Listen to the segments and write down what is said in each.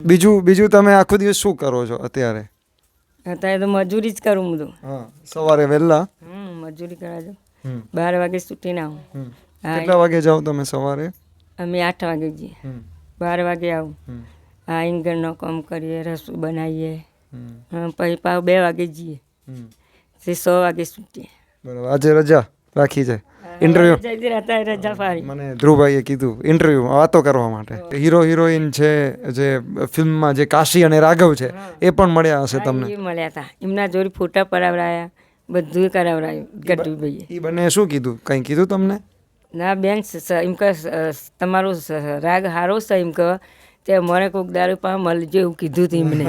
બીજું બીજું તમે આખો દિવસ શું કરો છો અત્યારે? અત્યારે તો મજૂરી જ કરું બધું. હા સવારે વહેલા? હમ મજૂરી કરા જો બાર વાગે છૂટીને આવું. હમ. હા કેટલા વાગે જાઓ તમે સવારે? અમે આઠ વાગે જઈએ. બાર વાગે આવું. આ ઇંગણનો કામ કરીએ રસોઈ બનાવીએ. પછી પાવ બે વાગે જઈએ. સો વાગે છૂટીએ બરાબર. આજે રજા રાખી છે? ઇન્ટરવ્યુ મને ધ્રુવભાઈએ કીધું ઇન્ટરવ્યુ વાતો કરવા માટે. હીરો હિરોઈન છે જે ફિલ્મમાં જે કાશી અને રાઘવ છે એ પણ મળ્યા હશે તમને. મળ્યા હતા. એમના જોડે ફોટા પડાવડાયા બધું કરાવડાયું ગઢવીભાઈએ. એ બંને શું કીધું? કંઈ કીધું તમને? ના બેન એમ કે તમારો રાગ હારો છે એમ કે તે અમારે કોઈક દારૂ પણ મળજો એવું કીધું હતું એમને.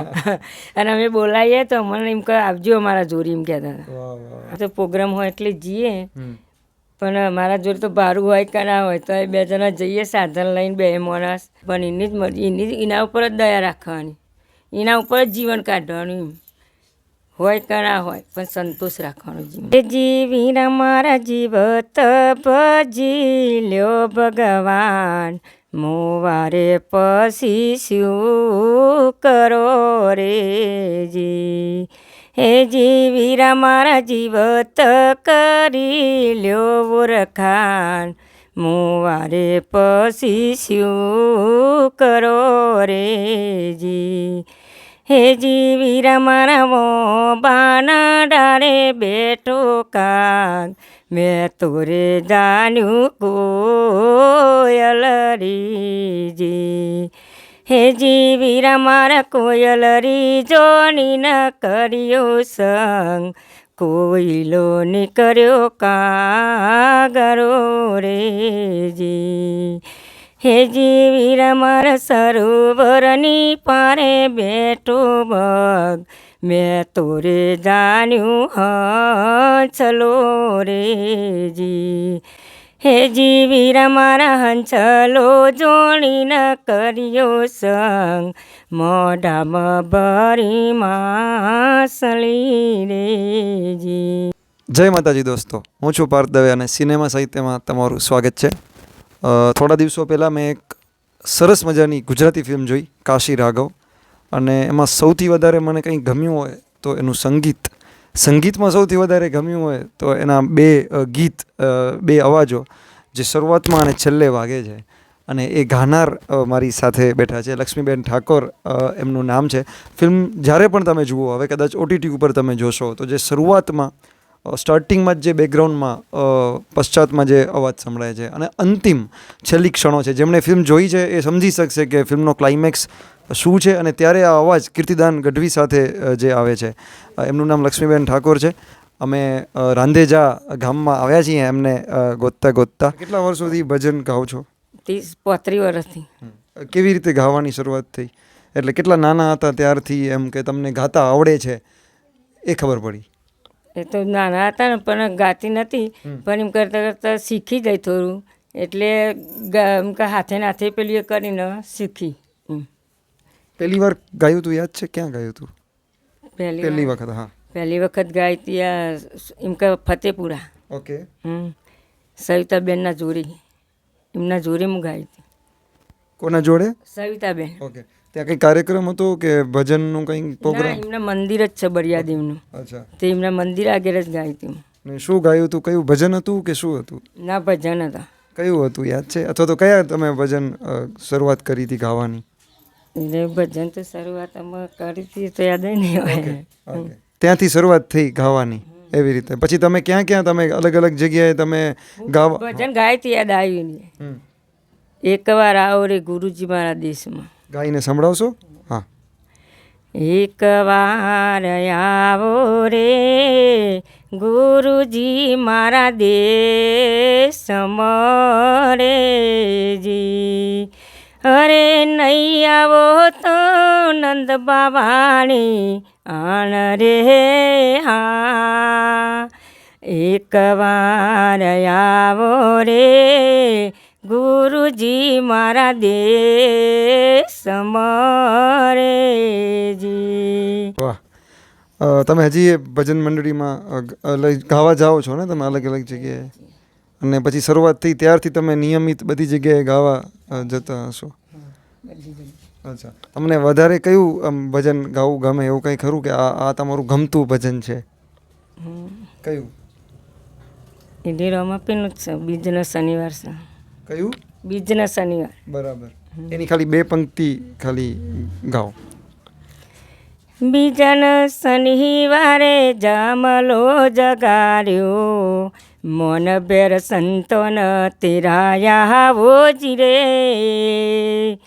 અને અમે બોલાવીએ તો મને એમ કે આવજો અમારા જોરી એમ કહેતા હતા. તો પ્રોગ્રામ હોય એટલે જઈએ. પણ મારા જોડે તો ભારું હોય કે ના હોય, તો એ બે જણા જઈએ, સાધન લઈને બે માણસ. પણ એની જ મરજી એની એના ઉપર જ દયા રાખવાની. એના ઉપર જ જીવન કાઢવાનું એમ. હોય કે ના હોય, પણ સંતોષ રાખવાનો જીવન. એ જીવી મારા જીવત ભજી લ્યો ભગવાન. મોવારે પછી શું કરો રે જી? હે જીવીરા મારા જીવત કરી લ્યો ઓરખાન મુવારે પછી શું કરો રે જી? હે જીવીરા મારા મો બાના ડારે બેઠો કાગ મેં તોરે જાણ્યું કોયલ રીજી હે જીવીરા મારા કોયલ રી જોની ન કર્યો સંગ. કોયલો નીકળ્યો કાગરો રે જી. હે જીવીરા મારા સરોવરની પારે બેઠો બગ. મેં તોરે જાણ્યું હંસલો રે જી. હે જીવીરા મારા હંસલો જોણી ન કર્યો સંગ. મોઢામાં ભરી માસલી રે જી. જય માતાજી દોસ્તો, હું છું પાર્થ દવે અને સિનેમા સાહિત્યમાં તમારું સ્વાગત છે. થોડા દિવસો પહેલાં મેં એક સરસ મજાની ગુજરાતી ફિલ્મ જોઈ, કાશી રાઘવ. અને એમાં સૌથી વધારે મને કંઈ ગમ્યું હોય તો એનું સંગીત સંગીતમાં સૌથી વધારે ગમ્યું હોય તો એના બે ગીત બે અવાજો જે શરૂઆતમાં અને છેલ્લે વાગે છે. અને એ ગાનાર મારી સાથે બેઠા છે. લક્ષ્મીબેન ઠાકોર એમનું નામ છે. ફિલ્મ જ્યારે પણ તમે જુઓ, હવે કદાચ ઓટીટી ઉપર તમે જોશો, તો જે શરૂઆતમાં સ્ટાર્ટિંગમાં જ જે બેકગ્રાઉન્ડમાં પશ્ચાતમાં જે અવાજ સંભળાય છે. અને અંતિમ છેલ્લી ક્ષણો છે જેમણે ફિલ્મ જોઈ છે એ સમજી શકશે કે ફિલ્મનો ક્લાઇમેક્સ શું છે અને ત્યારે આ અવાજ કીર્તિદાન ગઢવી સાથે જે આવે છે. એમનું નામ લક્ષ્મીબેન ઠાકોર છે. અમે રાંધેજા ગામમાં આવ્યા છીએ એમને ગોતતા ગોતતા. કેટલા વર્ષોથી ભજન ગાઓ છો? ત્રીસ પોત્રીસ વર્ષથી. કેવી રીતે ગાવાની શરૂઆત થઈ? એટલે કેટલા નાના હતા ત્યારથી એમ કે તમને ગાતા આવડે છે એ ખબર પડી. એ તો નાના હતા ને પણ ગાતી નથી પણ એમ કરતાં કરતાં શીખી જાય થોડું. એટલે એમ કે હાથે નાથે પેલી એ કરીને શીખી. પહેલી વાર ગાયું તું યાદ છે? ક્યાં ગાયું તું? પહેલી પહેલી વખત હા. પહેલી વખત ગાઈ હતી એમ કે ફતેપુરા. ઓકે. હમ. સવિતાબેનના જોડી. એમના જોડે હું ગાઈ હતી. કોના જોડે? સવિતાબેન. ઓકે. ત્યાં કંઈ કાર્યક્રમ હતો કે ભજનનું કંઈ પ્રોગ્રામ? એમના મંદિર જ છે બળિયાદેવનું અચ્છા. તે એમના મંદિર આગળ જ ગાય હતી. ને શું ગાયું હતું? કયું ભજન હતું કે શું હતું? ના ભજન હતા. કયું હતું યાદ છે? અથવા તો કયા તમે ભજન શરૂઆત કરી હતી ગાવાની? એટલે ભજન તો શરૂઆત અમે કરી હતી તો યાદ નહીં હોય ત્યાંથી શરૂઆત થઈ ગાવાની એવી રીતે. પછી તમે ક્યાં ક્યાં તમે અલગ અલગ જગ્યાએ તમે ગાવા ભજન ગાય યાદ આવ્યું નહીં હમ. એક વાર આવો રે ગુરુજી મારા દેશમાં. ગાઈને સંભળાવશો? હા. એકવાર આવો રે ગુરુજી મારા દેશમ રે જી. અરે નહીં આવો તો નંદ બાવાણી આણ રે હા. એકવાર આવો રે ગુરુજી મારા દે રે જી. વાહ. તમે હજી એ ભજન મંડળીમાં ગાવા જાઓ છો ને તમે અલગ અલગ જગ્યાએ? અને પછી શરૂઆત થઈ ત્યારથી તમે નિયમિત બધી જગ્યાએ ગાવા જતા હશો? અચ્છા. તમને વધારે કયું આમ ભજન ગાવું ગમે એવું કંઈ ખરું કે આ આ તમારું ગમતું ભજન છે? કયું? ઇન્દિરામાં રમાપીનું જ છે બીજનો શનિવાર છે. કયું? બીજના શનિવાર બરાબર. એની ખાલી બે પંક્તિ ખાલી ગાઓ. બીજન શનિવારે જામલો જગાર્યો. મન બેર સંતોન તિરાયા વોજી રે.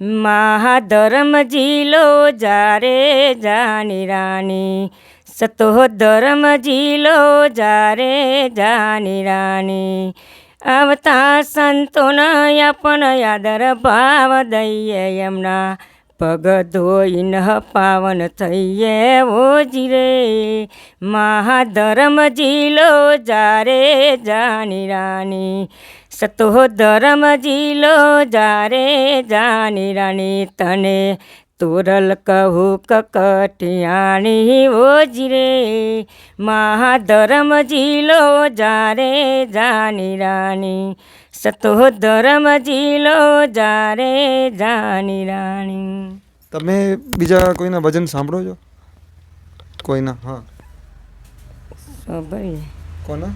મહાધર્મ જીલો જારે જાની રાણી સતો ધર્મ જીલો જારે જાની રાણી આવતા સંતોના આપણ યાદર ભાવ દઈએ એમના. પગ ધોઈને પાવન થઈએ ઓજી રે મહાધર્મ જીલો જારે જાની રાની. સતો ધર્મ જીલો જારે જાની રાણી તને તોરલ કહું કકટિયાણી ઓજરે મહાધરમ જીલો જારે જાની રાણી સતો ધરમ જીલો જારે જાની રાણી. તમે બીજા કોઈના ભજન સાંભળો છો? કોઈના હા. કોના?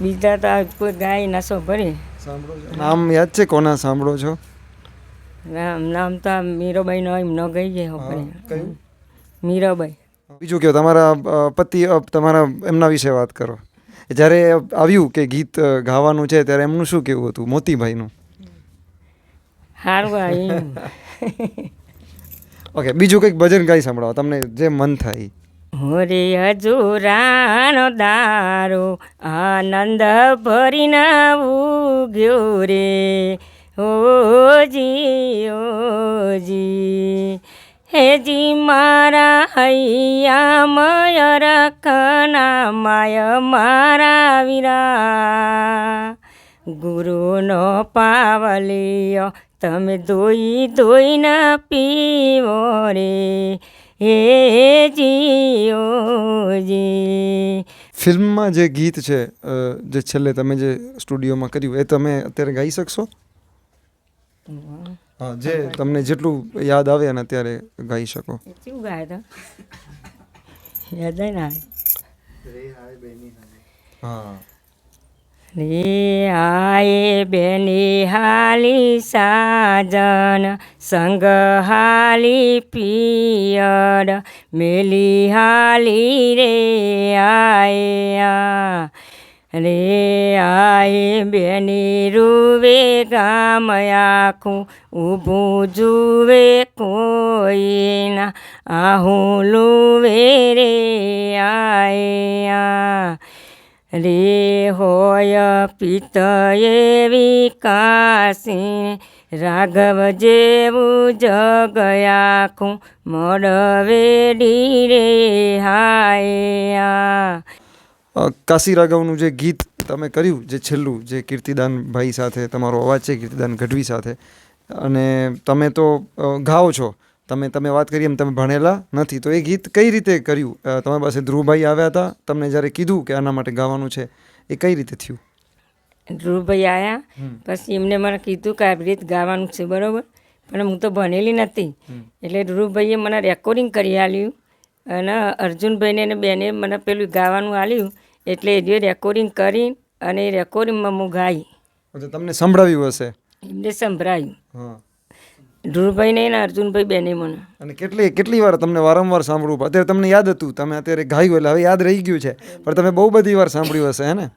બીજા તો કોઈ ગાય ના સોભરી સાંભળો છો. નામ યાદ છે કોના સાંભળો છો? નામ નામ તો મીરાબાઈ નો એમ ન ગઈ જાય આપણે મીરાબાઈ. બીજું કહો તમારા પતિ તમારા એમના વિશે વાત કરો. જ્યારે આવ્યું કે ગીત ગાવાનું છે ત્યારે એમનું શું કેવું હતું મોતીભાઈનું? સારું આવી ઓકે બીજું કંઈક ભજન ગાઈ સંભળાવો તમને જે મન થાય. હોરે હજુરાનો દારો આનંદ ભરીને ઉગ્યો રે. ઓજી ઓજી, હેજી મારા હૈયા મય રખના, માય મારા વીરા. ગુરુનો પાવલિયો તમે ધોઈ ધોઈને પીવો રે. હે જીઓ જી ફિલ્મમાં જે ગીત છે જે છેલ્લે તમે જે સ્ટુડિયોમાં કર્યું, એ તમે અત્યારે ગાઈ શકશો? હા જે તમને જેટલું યાદ આવે ને અત્યારે ગાઈ શકો. કેવું ગાય તો? યાદ ના હા. રે આયે બેની હાલી સાજન સંગ હાલી પિયર મેલી હાલી રે આયા. રે આયે બેની રૂવે ગામ આખું ઊભું જુએ કોઈના, આહું લુવે રે આયા રે હોય પિત એવી કાશી રાઘવ જેવું જગ આખું મળવેડી રે હાયા કાશી રાઘવનું જે ગીત તમે કર્યું જે છેલ્લું જે કીર્તિદાન ભાઈ સાથે તમારો અવાજ છે કીર્તિદાન ગઢવી સાથે અને તમે તો ગાઓ છો. તમે તમે વાત કરી એમ તમે ભણેલા નથી તો એ ગીત કઈ રીતે કર્યું? તમારી પાસે ધ્રુવભાઈ આવ્યા હતા તમને જ્યારે કીધું કે આના માટે ગાવાનું છે એ કઈ રીતે થયું? ધ્રુવભાઈ આવ્યા પછી એમને મને કીધું કે આવી રીત ગાવાનું છે બરાબર? પણ હું તો ભણેલી નથી. એટલે ધ્રુવભાઈએ મને રેકોર્ડિંગ કરી આલ્યું અને અર્જુનભાઈને અને બેને મને પેલું ગાવાનું આલ્યું એટલે એ રેકોર્ડિંગ કરી અને રેકોર્ડિંગમાં હું ગાઈ. તમને સંભળાવ્યું હશે? એમને સંભળાયું. ધ્રુવભાઈ નહીં ને અર્જુનભાઈ બેને મને. અને કેટલી કેટલી વાર તમને વારંવાર સાંભળવું? અત્યારે તમને યાદ હતું તમે અત્યારે ગાયું એટલે હવે યાદ રહી ગયું છે. પણ તમે બહુ બધી વાર સાંભળ્યું હશે હે ને.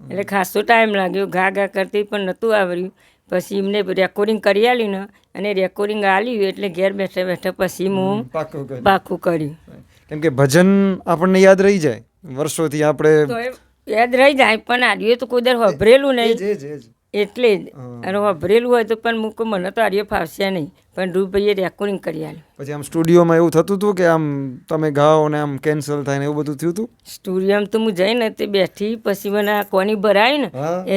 એટલે ખાસો ટાઈમ લાગ્યો ઘા ઘા કરતી પણ નહોતું આવડ્યું. પછી એમને રેકોર્ડિંગ કરી આલ્યું ને અને રેકોર્ડિંગ આલ્યું એટલે ઘેર બેઠા બેઠા પછી હું પાકું કર્યું. કેમ કે ભજન આપણને યાદ રહી જાય. વર્ષોથી આપણે યાદ રહી જાય પણ આર્યો તો કોઈ દર વભરેલું નહીં. એટલે જ. અને વાપરેલું હોય તો પણ મૂકો મને તો આર્યો ફાવશે નહીં. પણ ધ્રુવભાઈએ રેકોર્ડિંગ કરી આલ્યું. પછી આમ સ્ટુડિયોમાં એવું થતું હતું કે આમ તમે ગાઓ ને આમ કેન્સલ થાય ને એવું બધું થયું હતું? સ્ટુડિયોમાં તો હું જઈને તે બેઠી પછી મને આ કોની ભરાય ને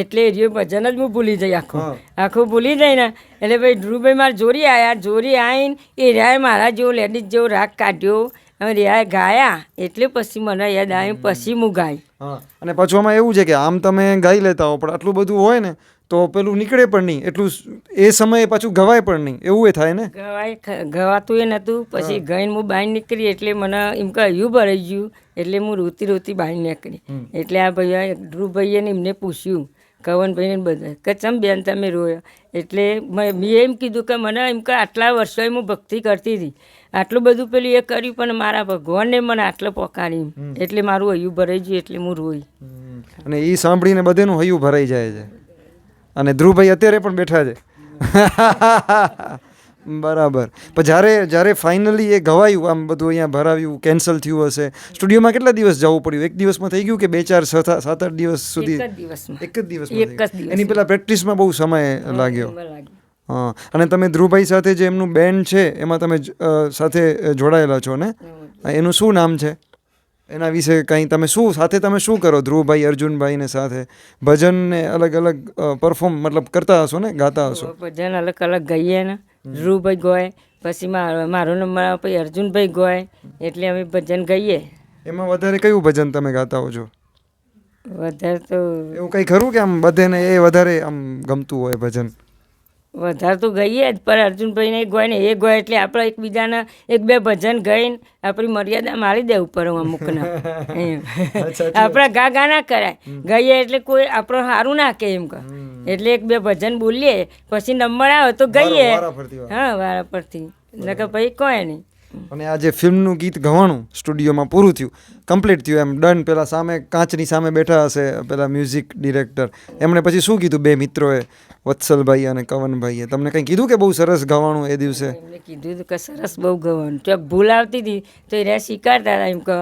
એટલે એરિયો ભજન જ હું ભૂલી જઈ આખું. આખું ભૂલી જાય ને એટલે ભાઈ ધ્રુવભાઈ મારા જોરી આવ્યા જોરી આવીને એ રહ્યા મારા જેવો લેડીઝ જેવો રાગ કાઢ્યો. અને રિયા ગાયા એટલે પછી મને યાદ આવ્યું પછી હું ગાઈ. હા અને પાછું આમાં એવું છે કે આમ તમે ગાઈ લેતા હો પણ આટલું બધું હોય ને તો પેલું નીકળે પણ નહીં. એટલું એ સમયે પાછું ગવાય પણ નહીં. એવું એ થાય ને? ગવાય ગવાતું એ નહોતું પછી ગઈને હું બહાર નીકળી એટલે મને એમ કહ્યું ભરાઈ ગયું એટલે હું રોતી રોતી બહાર નીકળી. એટલે આ ભાઈ ધ્રુવભાઈએ ને એમને પૂછ્યું કવનભાઈને ને બધા. કે ચમ બેન તમે રોયો? એટલે મે- એમ કીધું કે મને એમ કે આટલા વર્ષોએ હું ભક્તિ કરતી હતી. આટલું બધું પેલું એ કર્યું પણ મારા ભગવાનને મને આટલો પોકાડી એટલે મારું હૈયું ભરાઈ ગયું એટલે હું રોઈ. અને એ સાંભળીને બધેનું હૈયું ભરાઈ જાય છે. અને ધ્રુવભાઈ અત્યારે પણ બેઠા છે. બરાબર. પણ જ્યારે જ્યારે ફાઇનલી એ ગવાયું આમ બધું અહીંયા ભરાવ્યું કેન્સલ થયું હશે સ્ટુડિયોમાં કેટલા દિવસ જવું પડ્યું? એક દિવસમાં થઈ ગયું કે બે ચાર સાત આઠ દિવસ સુધી? એક જ દિવસમાં. એની પહેલાં પ્રેક્ટિસમાં બહુ સમય લાગ્યો. હા. અને તમે ધ્રુવભાઈ સાથે જે એમનું બેન્ડ છે એમાં તમે સાથે જોડાયેલા છો ને? એનું શું નામ છે? એના વિશે કંઈ તમે શું સાથે તમે શું કરો ધ્રુવભાઈ અર્જુનભાઈને સાથે? ભજનને અલગ અલગ પરફોર્મ મતલબ કરતા હશો ને? ગાતા હશો? ભજન અલગ અલગ ગાઈએ ને. ધ્રુવભાઈ ગોય પછી મારો નંબર પછી અર્જુનભાઈ ગોય એટલે અમે ભજન ગાઈએ. એમાં વધારે કયું ભજન તમે ગાતા હો છો વધારે તો એવું કંઈ ખરું કે આમ બધેને એ વધારે આમ ગમતું હોય ભજન? વધારે તો ગઈએ જ પણ અર્જુનભાઈને ગોય ને એ ગોય એટલે આપણે એકબીજાના એક બે ભજન ગઈને આપણી મર્યાદા મારી દે ઉપર અમુકને. આપણે ગા ગા ના કરાય. ગઈએ એટલે કોઈ આપણો સારું ના કે એમ કહે એટલે એક બે ભજન બોલીએ પછી નંબર આવે તો ગઈએ. હા વારા. પરથી નકર પછી કોઈ નહીં. અને આ જે ફિલ્મનું ગીત ગવાણું સ્ટુડિયોમાં પૂરું થયું કમ્પ્લીટ થયું એમ. ડન પેલા સામે કાચની સામે બેઠા હશે પેલા મ્યુઝિક ડિરેક્ટર. એમણે પછી શું કીધું બે મિત્રોએ? વત્સલભાઈ અને કવનભાઈએ તમને કંઈ કીધું કે બહુ સરસ ગવાણું એ દિવસે? એમને કીધું હતું કે સરસ બહુ ગવાનું ચોક ભૂલ આવતી હતી તો એ સ્વીકારતા હતા એમ કે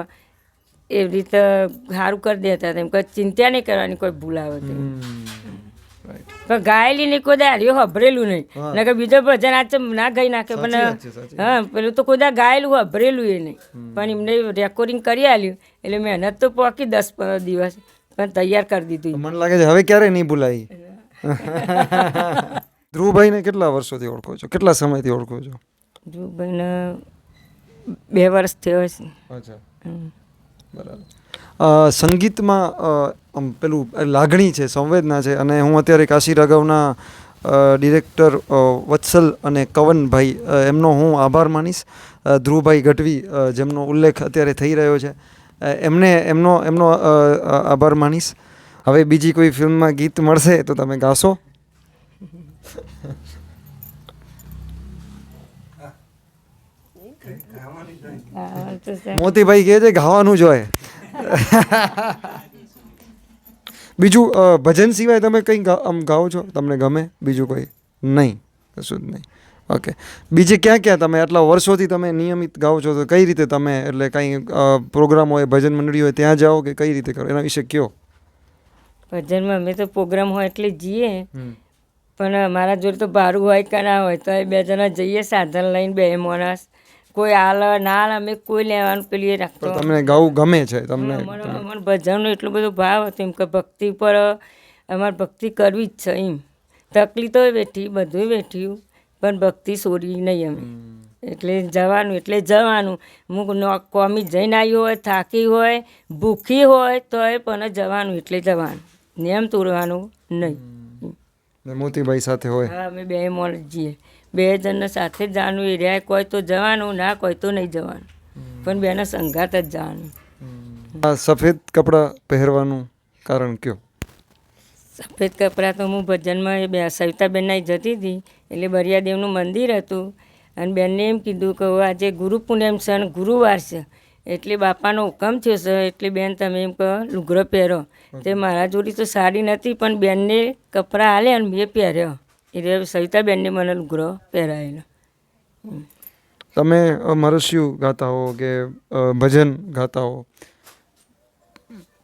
એવી રીતે સારું કરી દેતા હતા. એમ કે ચિંતા નહીં કરવાની કોઈ ભૂલ આવે પણ ગાયેલી નહીં કોઈ દાડ્યો હભરેલું નહીં. નકર બીજો ભજન આજે ના ગાઈ નાખે પણ હા પેલું તો કોઈ ગાયેલું હભરેલું એ નહીં. પણ એમને રેકોર્ડિંગ કરી આલ્યું એટલે મહેનત તો પોકી દસ પંદર દિવસ પણ તૈયાર કરી દીધું. મને લાગે છે હવે ક્યારે નહીં ભૂલાઈ ધ્રુવભાઈને કેટલા વર્ષોથી ઓળખો છો? કેટલા સમયથી ઓળખો છો? ધ્રુવભાઈને બે વર્ષ થયો છે. અચ્છા. બરાબર. સંગીતમાં આમ પેલું લાગણી છે સંવેદના છે અને હું અત્યારે કાશી રાઘવના ડિરેક્ટર વત્સલ અને કવનભાઈ એમનો હું આભાર માનીશ. ધ્રુવભાઈ ગઢવી જેમનો ઉલ્લેખ અત્યારે થઈ રહ્યો છે. એમને એમનો એમનો આભાર માનીશ. હવે બીજી કોઈ ફિલ્મમાં ગીત મળશે તો તમે ગાશો. મોતીભાઈ કહે છે, ગાવાનું જ હોય. બીજું ભજન સિવાય તમે કંઈ આમ ગાઓ છો? તમને ગમે? બીજું કોઈ? નહીં, કશું જ નહીં. ઓકે બીજે ક્યાં ક્યાં તમે આટલા વર્ષોથી તમે નિયમિત ગાઓ છો? તો કઈ રીતે તમે, એટલે કંઈ પ્રોગ્રામ હોય, ભજન મંડળી હોય, ત્યાં જાઓ કે કઈ રીતે કરો? એના વિશે કયો? ભજનમાં અમે તો પ્રોગ્રામ હોય એટલે જઈએ. પણ મારા જોડે તો ભારું હોય કે ના હોય તો એ બે જણા જઈએ સાધન લઈને બે માણસ. કોઈ હાલ ના અમે કોઈ લેવાનું પેલી રાખતો. તમને ગાવું ગમે છે તમને અમારો અમારો ભજનનો એટલો બધો ભાવ હતો એમ કે ભક્તિ પર અમારે ભક્તિ કરવી જ છે એમ. તકલીફ તો બેઠી બધું બેઠ્યું પણ ભક્તિ છોડી નહીં અમે. એટલે જવાનું એટલે જવાનું. હું નો- કોમી જઈને આવી હોય થાકી હોય ભૂખી હોય તો એ પણ જવાનું એટલે જવાનું. નિયમ તોડવાનું નહીં. મોતીભાઈ સાથે હોય. હા અમે બે મોલ જઈએ બે જણને સાથે જ જવાનું એ રહ્યા કોઈ તો જવાનું ના કોઈ તો નહીં જવાનું. પણ બેના સંગાત જ જવાનું. આ સફેદ કપડાં પહેરવાનું કારણ કયો? સફેદ કપડાં તો હું ભજનમાં એ બે સવિતાબેનના જતી હતી. એટલે બરિયાદેવનું મંદિર હતું. અને બેનને એમ કીધું કે આજે ગુરુ પૂનમ છે અને ગુરુવાર છે. એટલે બાપાનો હુકમ થયો છે એટલે બેન, તમે એમ કહો લુગરો પહેરો. તે મારા જોડી તો સાડી નથી, પણ બેનને કપડાં હાલે અને મેં પહેર્યો. એટલે સવિતાબેનને મને લુગરો પહેરાયેલો તમે મરસ્યું ગાતા હો કે ભજન ગાતા હો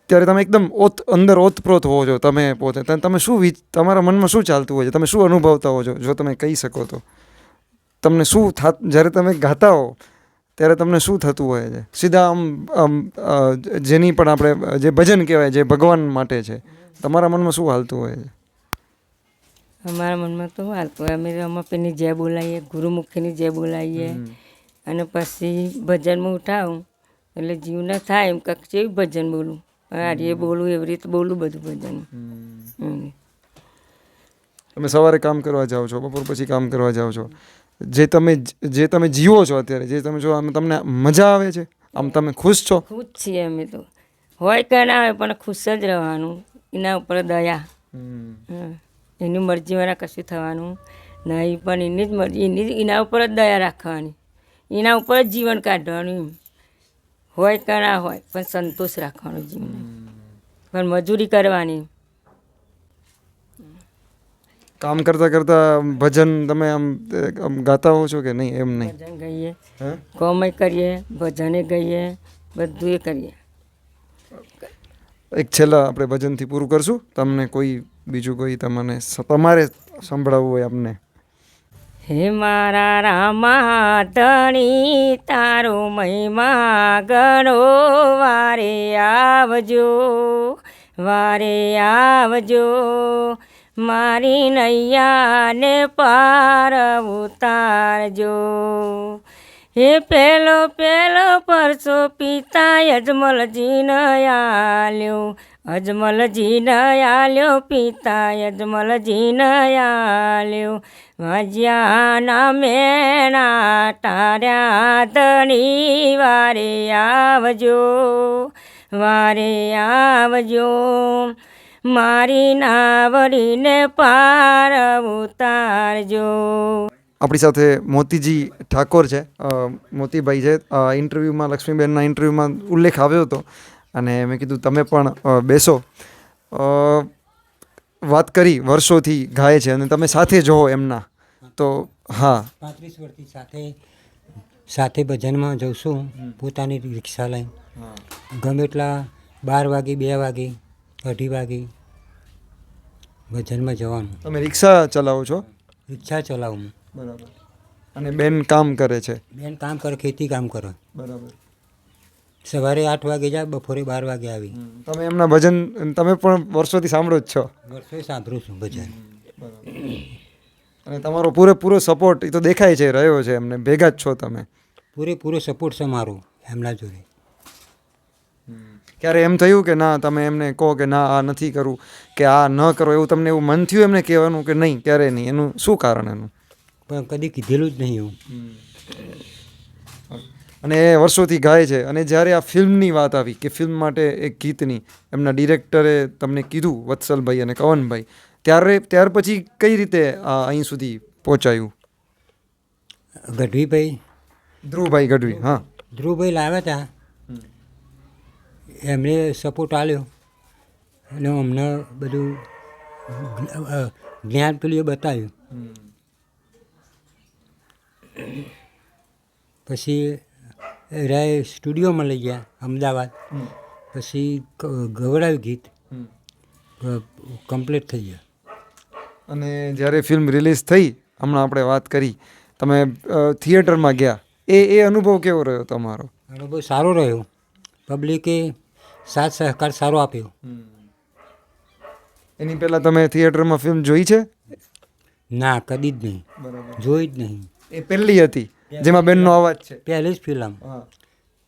ત્યારે તમે એકદમ ઓત, અંદર ઓતપ્રોત હોવો છો તમે પોતે. તમે શું તમારા મનમાં શું ચાલતું હોય છે? તમે શું અનુભવતા હો છો? જો તમે કહી શકો તો. તમને શું થા, જ્યારે તમે ગાતા હો ત્યારે તમને શું થતું હોય છે? સીધા આમ આમ જેની પણ આપણે જે ભજન કહેવાય જે ભગવાન માટે છે તમારા મનમાં શું હાલતું હોય છે? અમારા મનમાં તો હાલતું હોય. અમે રમાપીની જય બોલાવીએ ગુરુમુખીની જય બોલાવીએ અને પછી ભજનમાં ઉઠાવું એટલે જીવને થાય એમ કાંક કેવું ભજન બોલું. આર્ય બોલું એવી રીતે બોલું બધું ભજન. હમ. તમે સવારે કામ કરવા જાઓ છો બપોર પછી કામ કરવા જાઓ છો. જે તમે જે તમે જીવો છો અત્યારે જે તમે જો આમ તમને મજા આવે છે આમ તમે ખુશ છો? ખુશ છીએ અમે તો. હોય કે ના હોય પણ ખુશ જ રહેવાનું એના ઉપર દયા. એની મરજી વાળા કશું થવાનું નહીં પણ એની જ મરજી એની જ- એના ઉપર જ દયા રાખવાની. એના ઉપર જ જીવન કાઢવાનું એમ. હોય કે ના હોય પણ સંતોષ રાખવાનો જીવન. પણ મજૂરી કરવાની. કામ કરતા કરતા ભજન તમે આમ આમ ગાતા હો છો કે નહીં? એમ નહીં? ભજન ગઈએ. કોમે કરીએ ભજને ગઈએ બધું એ કરીએ. એક છેલ્લા આપણે ભજનથી પૂરું કરશું. તમને કોઈ બીજું કોઈ તમને તમારે સંભળાવવું હોય આપને. હે મારા રામા ધણી તારો મહિમા ગણો વારે આવજો વારે આવજો. મારી નૈયાને પાર ઉતારજો. હે પેલો પેલો પરસો પિતા યજમલજીને આલ્યો. અજમલજીને આલ્યો, પિતા યજમલજીને આલ્યો. વાજ્યાના મેણા તાર્યા ધણી વારે આવજો વારે આવજો. મારી નાવડીને પાર ઉતારજો. આપણી સાથે મોતીજી ઠાકોર છે. મોતીભાઈ છે. ઇન્ટરવ્યૂમાં લક્ષ્મીબેનના ઇન્ટરવ્યૂમાં ઉલ્લેખ આવ્યો હતો અને મેં કીધું તમે પણ બેસો. વાત કરી વર્ષોથી ગાય છે અને તમે સાથે જોવો એમના. તો હા. પાંત્રીસ વર્ષથી સાથે સાથે ભજનમાં જઉં છું. પોતાની રિક્ષા લઈને. ગમે એટલા બાર વાગે બે વાગે અઢી વાગે. ભજનમાં જવાનું. તમે રિક્ષા ચલાવો છો? રિક્ષા ચલાવું હું. બરાબર. અને બેન કામ કરે છે? બેન કામ કરે ખેતી કામ કરે. બરાબર. સવારે આઠ વાગે જાય બપોરે બાર વાગે આવી. તમે એમના ભજન તમે પણ વર્ષોથી સાંભળો જ છો? વર્ષોએ સાંભળું છું ભજન. અને તમારો પૂરેપૂરો સપોર્ટ એ તો દેખાય છે રહ્યો છે એમને. ભેગા જ છો તમે. પૂરેપૂરો સપોર્ટ છે મારો એમના જોડે. ક્યારે એમ થયું કે ના તમે એમને કહો કે ના આ નથી કરવું કે આ ન કરો એવું તમને એવું મન થયું એમને કહેવાનું કે નહીં ક્યારે નહીં? એનું શું કારણ એનું? પણ કદી કીધેલું જ નહીં એવું. અને એ વર્ષોથી ગાય છે. અને જ્યારે આ ફિલ્મની વાત આવી કે ફિલ્મ માટે એક ગીતની એમના ડિરેક્ટરે તમને કીધું વત્સલભાઈ અને કવનભાઈ ત્યારે ત્યાર પછી કઈ રીતે આ અહીં સુધી પહોંચાયું? ગઢવીભાઈ. ધ્રુવભાઈ ગઢવી હા. ધ્રુવભાઈ લાવ્યા હતા. એમણે સપોર્ટ આપ્યો. અને અમને બધું જ્ઞાન પેલું બતાવ્યું. પછી રાય સ્ટુડિયોમાં લઈ ગયા અમદાવાદ. પછી ગવડાવ્યું ગીત. કમ્પ્લીટ થઈ ગયા. અને જ્યારે ફિલ્મ રિલીઝ થઈ હમણાં આપણે વાત કરી તમે થિયેટરમાં ગયા. એ એ અનુભવ કેવો રહ્યો તમારો? અનુભવ સારો રહ્યો. પબ્લિકે સાથ સહકાર સારો આપ્યો. એની પહેલાં તમે થિયેટરમાં ફિલ્મ જોઈ છે? ના કદી જ નહીં. બરાબર. જોઈ જ નહીં. એ પહેલી હતી જેમાં બેનનો અવાજ છે. પહેલી જ ફિલ્મ.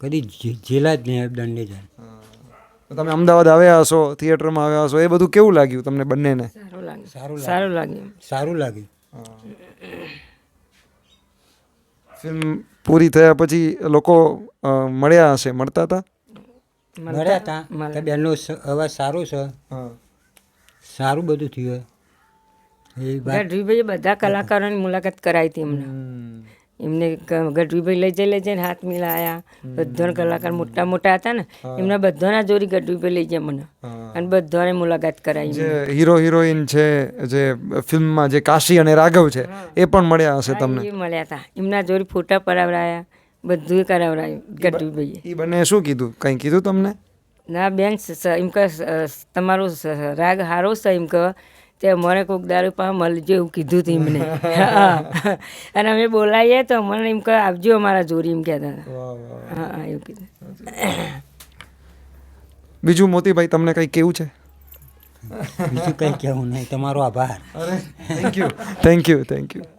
કદી જેલા જ નહીં દંડે જાય તો તમે અમદાવાદ આવ્યા હશો થિયેટરમાં આવ્યા હશો એ બધું કેવું લાગ્યું તમને બંનેને? સારું સારું લાગ્યું. સારું લાગ્યું ફિલ્મ પૂરી થયા પછી લોકો મળ્યા હશે મળતા હતા? મળ્યા હતા કે બેનનો અવાજ સારો છે. સારું બધું થયું. એ ગઢવીભાઈએ બધા કલાકારોની મુલાકાત કરાવી હતી એમને. એમને ગઢવીભાઈ લઈ જઈ લઈ જઈને હાથ મિલાયા. બધા કલાકાર મોટા મોટા હતા ને. એમના બધાના જોડી ગઢવીભાઈ લઈ જાય મને. અને બધાને મુલાકાત કરાવી જે હીરો હિરોઈન છે જે ફિલ્મમાં જે કાશી અને રાઘવ છે એ પણ મળ્યા હશે તમને? મળ્યા હતા. એમના જોડી ફોટા પડાવડાયા. બધું કરાવડાયું ગઢવીભાઈએ એ બંને શું કીધું? કંઈ કીધું તમને? ના બેન એમ કે તમારો રાગ સારો છે એમ કે તે અમારે કોઈક દારૂ પાસે મળજો એવું કીધું હતું એમને. હા. અને અમે બોલાવીએ તો મને એમ કે આવજો અમારા જોરી એમ કહેતા હતા. હા હા એવું કીધું. બીજું મોતીભાઈ તમને કંઈ કેવું છે? બીજું કંઈ કહેવું નહીં. તમારો આભાર. Thank you thank you thank you